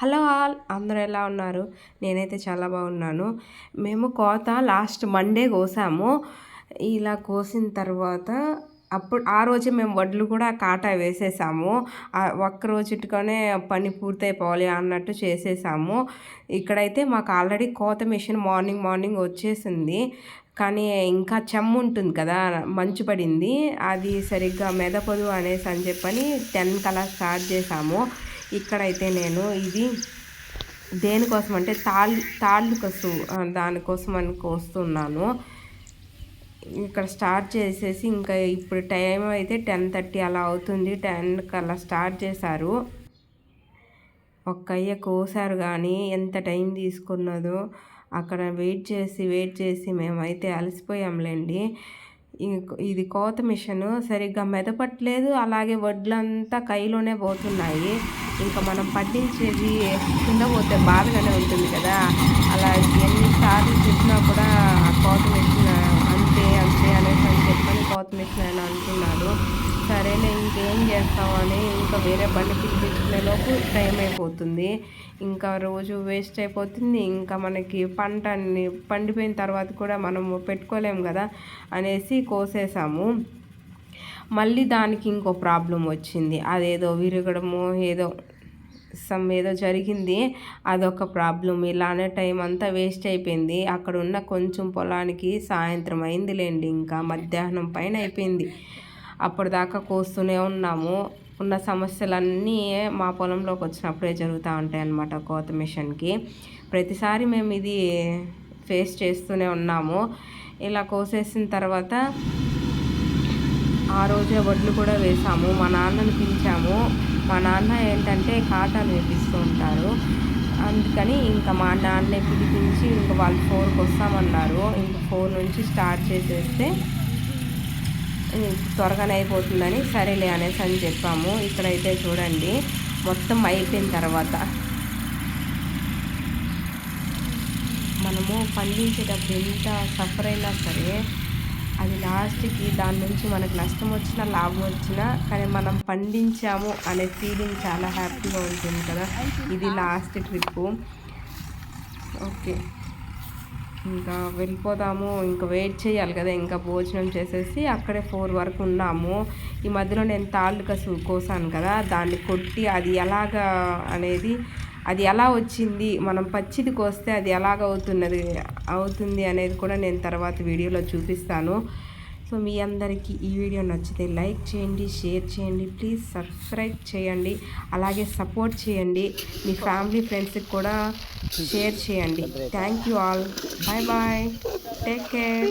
Hello all అందరూ ఎలా ఉన్నారు? నేనైతే చాలా బాగున్నాను. మేము కోత లాస్ట్ మండే కోసాము. ఇలా కోసిన తర్వాత అప్పుడు ఆ రోజే మేము వడ్లు కూడా కాటా వేసేసాము. ఒక్క రోజుట్టుగానే పని పూర్తయిపోవాలి అన్నట్టు చేసేసాము. ఇక్కడైతే మాకు ఆల్రెడీ కోత మిషన్ మార్నింగ్ మార్నింగ్ వచ్చేసింది. కానీ ఇంకా చెమ్ము ఉంటుంది కదా మంచు పడింది. అది సరిగ్గా మెదపదు అనేసి అని చెప్పని టెన్ కలా స్టార్ట్ చేసాము. ఇక్కడైతే నేను ఇది దేనికోసం అంటే తాళ్ళు తాళ్ళు కసు దానికోసం అని కోస్తున్నాను. ఇక్కడ స్టార్ట్ చేసేసి ఇంకా ఇప్పుడు టైం అయితే టెన్ థర్టీ అలా అవుతుంది. టెన్కి అలా స్టార్ట్ చేశారు. ఒక్కయ్య కోసారు కానీ ఎంత టైం తీసుకున్నదో. అక్కడ వెయిట్ చేసి వెయిట్ చేసి మేమైతే అలసిపోయాంలేండి. ఇది కోత మిషన్ సరిగ్గా మెదపట్లేదు. అలాగే వడ్లంతా కైలోనే పోతున్నాయి. ఇంకా మనం పట్టించేది కింద పోతే బాధగానే ఉంటుంది కదా. అలా ఎన్నిసార్లు చెప్పినా కూడా కోత మిషన్ అంతే అంతే అనేసి అని చెప్పని కోత మిషన్ అని అంటున్నారు సరేలే ఇంకేం చేస్తామని ఇంకా వేరే బండి పిలిపించుకునే లోపు టైం అయిపోతుంది. ఇంకా రోజు వేస్ట్ అయిపోతుంది. ఇంకా మనకి పంట పండిపోయిన తర్వాత కూడా మనము పెట్టుకోలేము కదా అనేసి కోసేసాము. మళ్ళీ దానికి ఇంకో ప్రాబ్లం వచ్చింది. అదేదో విరగడము ఏదో సమ్ ఏదో జరిగింది. అదొక ప్రాబ్లం ఇలానే టైం అంతా వేస్ట్ అయిపోయింది. అక్కడ ఉన్న కొంచెం పొలానికి సాయంత్రం అయిందిలేండి. ఇంకా మధ్యాహ్నం పైన అయిపోయింది. అప్పటిదాకా కోస్తూనే ఉన్నాము. ఉన్న సమస్యలన్నీ మా పొలంలోకి వచ్చినప్పుడే జరుగుతూ ఉంటాయి అన్నమాట కోత మిషన్కి. ప్రతిసారి మేము ఇది ఫేస్ చేస్తూనే ఉన్నాము. ఇలా కోసేసిన తర్వాత ఆ రోజే వడ్లు కూడా వేసాము. మా నాన్నని పిలిచాము. మా నాన్న ఏంటంటే కాటాలు వేపిస్తూ ఉంటారు. అందుకని ఇంకా మా నాన్నే పిలిపించి ఇంకా వాళ్ళు ఫోర్కి వస్తామన్నారు ఇంకా ఫోర్ నుంచి స్టార్ట్ చేసేస్తే త్వరగానే అయిపోతుందని సరేలే అనేసి అని చెప్పాము. ఇక్కడైతే చూడండి మొత్తం అయిపోయిన తర్వాత మనము పండించేటప్పుడు ఎంత సఫర్ అయినా సరే అది లాస్ట్కి దాని నుంచి మనకు నష్టం వచ్చినా లాభం వచ్చినా కానీ మనం పండించాము అనే ఫీలింగ్ చాలా హ్యాపీగా ఉంటుంది కదా. ఇది లాస్ట్ ట్రిప్పు ఓకే ఇంకా వెళ్ళిపోదాము ఇంకా వెయిట్ చేయాలి కదా ఇంకా భోజనం చేసేసి అక్కడే ఫోర్ వరకు ఉన్నాము. ఈ మధ్యలో నేను తాళ్ళు కసు కోసాను కదా దాన్ని కొట్టి అది ఎలాగా అనేది అది ఎలా వచ్చింది మనం పచ్చిది కోస్తే అది ఎలాగ అవుతున్నది అవుతుంది అనేది కూడా నేను తర్వాత వీడియోలో చూపిస్తాను. సో మీ అందరికీ ఈ వీడియో నచ్చితే లైక్ చేయండి షేర్ చేయండి ప్లీజ్ సబ్స్క్రైబ్ చేయండి అలాగే సపోర్ట్ చేయండి. మీ ఫ్యామిలీ ఫ్రెండ్స్కి కూడా షేర్ చేయండి. Thank you all. Bye bye. Take care.